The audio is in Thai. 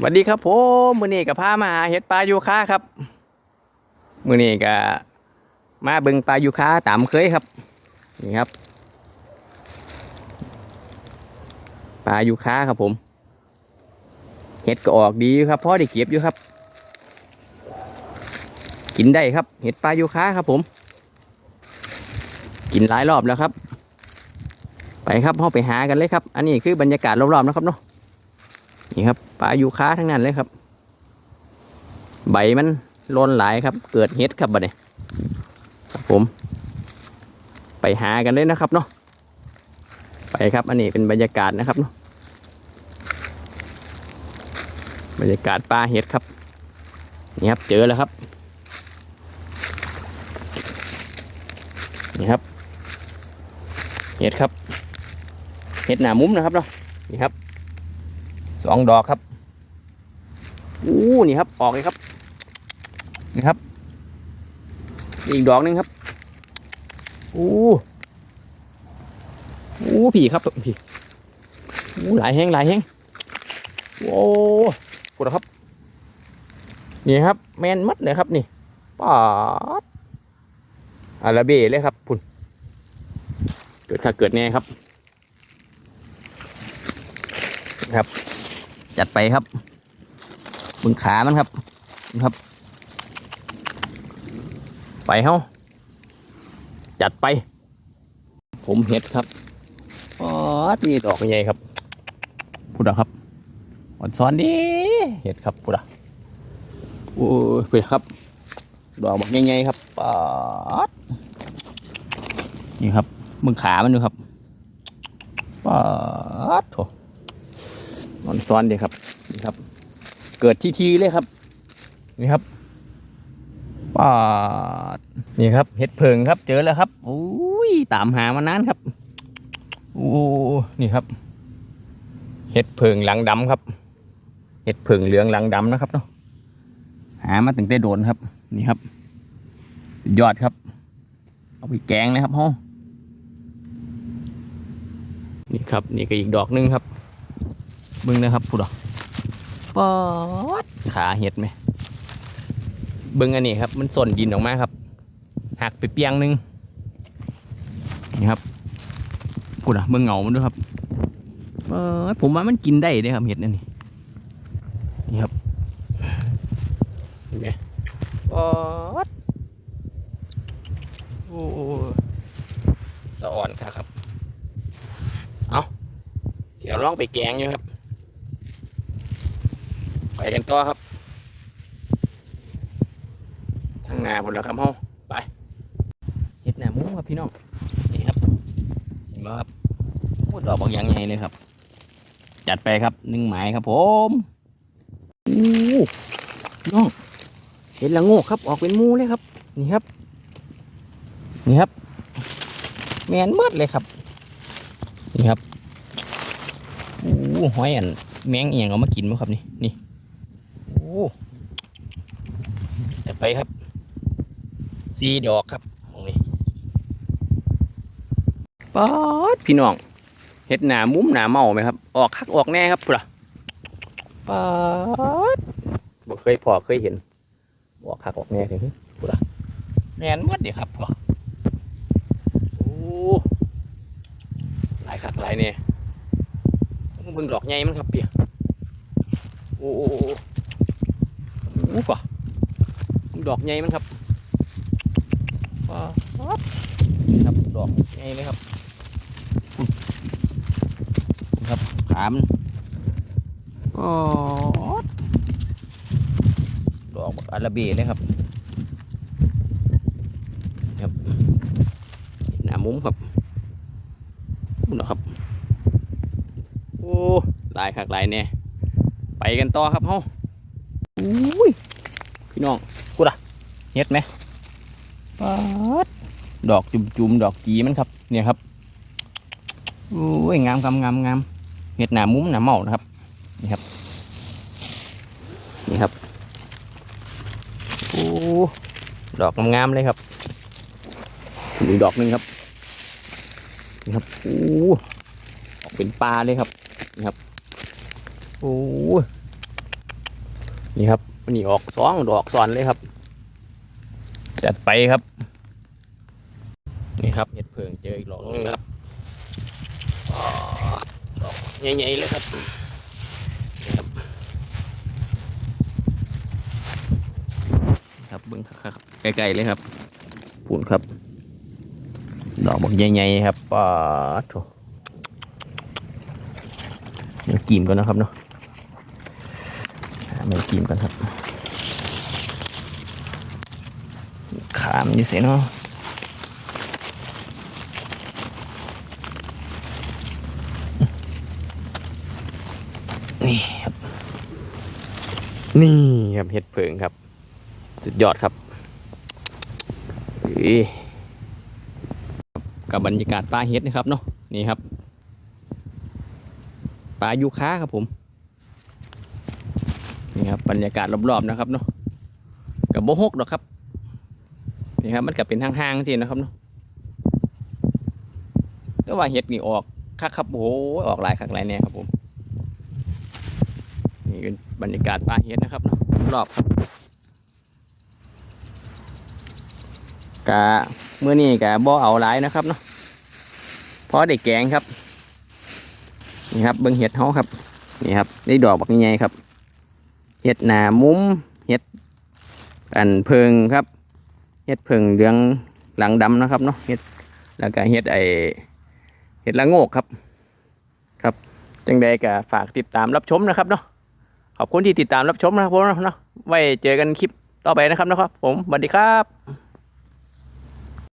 สวัสดีครับผมมือนี้กับพามาหาเห็ดปลายูคาครับมือนี้ก็มาเบิงปลายูคาตามเคยครับนี่ครับปลายูคาครับผมเห็ดก็ออกดีครับพ่อได้เก็บอยู่ครับ กินได้ครับ เห็ดปลายูคาครับผม กินหลายรอบแล้วครับ ไปครับเข้าไปหากันเลยครับ อันนี้คือบรรยากาศรอบๆนะครับเนาะ นี่ครับปลายูคาทั้งนั้นเลยครับ ใบมันโลนหลายครับ เกิดเห็ดครับบัดนี้ครับผม ไปหากันเลยนะครับเนาะไปครับ อันนี้เป็นบรรยากาศนะครับเนาะบรรยากาศปลาเห็ดครับนี่ครับเจอแล้วครับนี่ครับเห็ดครับเห็ดหนามุ้มนะครับเนาะนี่ครับ สองดอกครับอู้นี่ครับออกเลยครับนี่ครับนี่อีกดอกหนึงครับอู้อู้ผีครับผีอู้หลายแห้งหลายแห้งโอ้กูนะครับนี่ครับ แมนมัดเลยครับนี่ป้าดอาราเบ้เลยครับพุ่นเกิดขาเกิดแน่ครับครับ จัดไปครับบึงขามันครับนะครับ ไปเฮ้าจัดไป ผมเห็ดครับอ๋อนี่ดอกใหญ่ครับพูดอะครับอ่อนซ้อนดีเห็ดครับพูดอะโอ้ยพูดครับ ดอกบอกใหญ่ๆครับปาดนี่ครับมึงขามันดูครับปาดโถ นอนซ้อนเดียครับนี่ครับ เกิดทีทีเลยครับ นี่ครับป้าดนี่ครับเห็ดเพิงครับเจอแล้วครับโอ้ยตามหามานานครับโอ้นี่ครับ เห็ดเพิงหลังดำครับ เห็ดเพิงเหลืองหลังดำนะครับเนาะหามาตั้งแต่โดนครับ นี่ครับ ยอดครับ เอาไปแกงนะครับห้องนี่ครับ นี่ก็อีกดอกหนึงครับ มึงนะครับพูดอะปอดขาเห็ดไหมเบิ้งอันนี้ครับ มันส่นดินออกมาครับ หักไปเปียงหนึงนี่ครับพูดอะเบิ้งเหงามันด้วยครับเออผมว่ามันกินได้เด้ครับเห็ดนั่นนี่นี่ครับเห็นไหมปอดโอ้สะอ่อนครับเอาเสียวลองไปแกงอยู่ครับ ไปกันต่อครับ ทางหน้าหมดแล้วครับเฮาไปเห็ดหน้าหมูครับพี่น้องนี่ครับเห็นไหมครับพูดดอกบางอย่างไงเลยครับ จัดไปครับหนึ่งหมายครับผมอู้พี่น้องเห็ดละโงกครับ ออกเป็นหมูเลยครับ นี่ครับ นี่ครับ แมนเมืดเลยครับ นี่ครับอู้หอยอันแมงเอียงเอามากินมั้ครับนี่นี่ โอ้จะ ไปครับสีดอกครับตรงนี้ป๊อดพี่น้องเห็ดหนามุ้มหนาเมาไหมครับ ออกคักออกแน่ครับพุ่นล่ะป๊อดบ่เคยพอเคยเห็นออกคักออกแน่เลยพุ่นล่ะแมนหมดเดียครับพ่อโอ้หลายคักหลายเนี่ยเบิ่งดอกใหญ่มันครับเปียโอ้โอ้โอ้อู้ป่ะ ดอกใหญ่มันครับนี่ครับดอกใหญ่เลยครับครับขามนอ๋อดอกอาราเบียเลยครับครับหน้ามุ้มครับมุ้มนะครับโอ้หลายคักหลายแน่ไปกันต่อครับเฮาอุ้ย พี่น้องกูดะเฮ็ดไหมปัดดอกจุ่มๆดอกจีมันครับ เนี่ยครับอุ้ยงามงามงามงามเห็ดหนามุ้มหนาเมานะครับ นี่ครับ นี่ครับโอ้ดอกงามๆเลยครับอีกดอกหนึ่งครับนี่ครับโอ้ออกเป็นปลาเลยครับ นี่ครับโอ้นี่ครับ วันนี้ออกสองดอกซ้อนเลยครับ จัดไปครับ นี่ครับเห็ดเพิงเจออีกดอกหนึงนะครับอ๋อดอกใหญ่ๆเลยครับนี่ครับครับเบิ้งครับใกล้ๆเลยครับปูนครับ ดอกบักใหญ่ๆครับป้าดโถเดี๋ยวกินก่อนนะครับเนาะ หากินก่อนครับ ขามอยู่เสียเนาะนี่ครับ นี่ครับเห็ดเพิงครับ สุดยอดครับกับบรรยากาศป่าเห็ดนะครับเนาะนี่ครับป่ายูคาครับผม นี่ครับบรรยากาศรอบๆนะครับเนาะกับโบหกดอกครับนี่ครับมันก็เป็นห้างๆสินะครับเนาะแต่ว่าเห็ดนี่ออกคักครับโอ้โหออกหลายคักหลายแน่ครับผมนี่เป็นบรรยากาศป่าเห็ดนะครับเนาะรอบกับกะเมื่อนี้กะบ่เอาหลายนะครับเนาะเพราะได้แกงครับนี่ครับเบิ้งเห็ดเฮาครับนี่ครับได้ดอกบักใหญ่ครับ เห็ดหนามุ้มเห็ดอันเพิงครับเห็ดเพิงเหลืองหลังดำนะครับเนาะเห็ดแล้วก็เห็ดไอเห็ดละโงกครับ ครับจังใดก็ฝากติดตามรับชมนะครับเนาะขอบคุณที่ติดตามรับชมนะครับผมเนาะไว้เจอกันคลิปต่อไปนะครับนะครับ ผมสวัสดีครับ